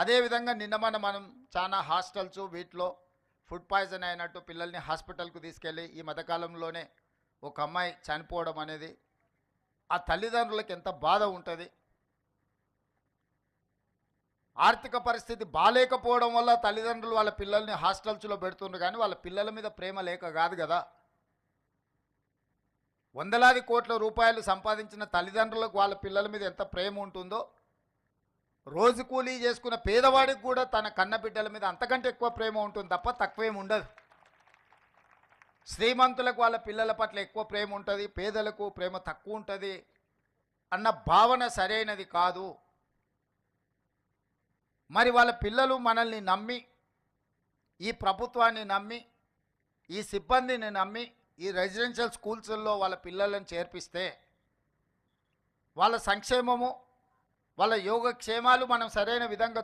అదేవిధంగా నిన్న మన మనం చాలా హాస్టల్స్ వీటిలో ఫుడ్ పాయిజన్ అయినట్టు పిల్లల్ని హాస్పిటల్కు తీసుకెళ్ళి ఈ మధ్యకాలంలోనే ఒక అమ్మాయి చనిపోవడం అనేది ఆ తల్లిదండ్రులకు ఎంత బాధ ఉంటుంది. ఆర్థిక పరిస్థితి బాగాలేకపోవడం వల్ల తల్లిదండ్రులు వాళ్ళ పిల్లల్ని హాస్టల్స్లో పెడుతుండ్రు కానీ వాళ్ళ పిల్లల మీద ప్రేమ లేక కాదు కదా. వందలాది కోట్ల రూపాయలు సంపాదించిన తల్లిదండ్రులకు వాళ్ళ పిల్లల మీద ఎంత ప్రేమ ఉంటుందో రోజు కూలీ చేసుకున్న పేదవాడికి కూడా తన కన్న బిడ్డల మీద అంతకంటే ఎక్కువ ప్రేమ ఉంటుంది తప్ప తక్కువేం ఉండదు. శ్రీమంతులకు వాళ్ళ పిల్లల పట్ల ఎక్కువ ప్రేమ ఉంటుంది పేదలకు ప్రేమ తక్కువ ఉంటుంది అన్న భావన సరైనది కాదు. మరి వాళ్ళ పిల్లలు మనల్ని నమ్మి ఈ ప్రభుత్వాన్ని నమ్మి ఈ సిబ్బందిని నమ్మి ఈ రెసిడెన్షియల్ స్కూల్స్లో వాళ్ళ పిల్లలను చేర్పిస్తే వాళ్ళ సంక్షేమము వాళ్ళ యోగక్షేమాలు మనం సరైన విధంగా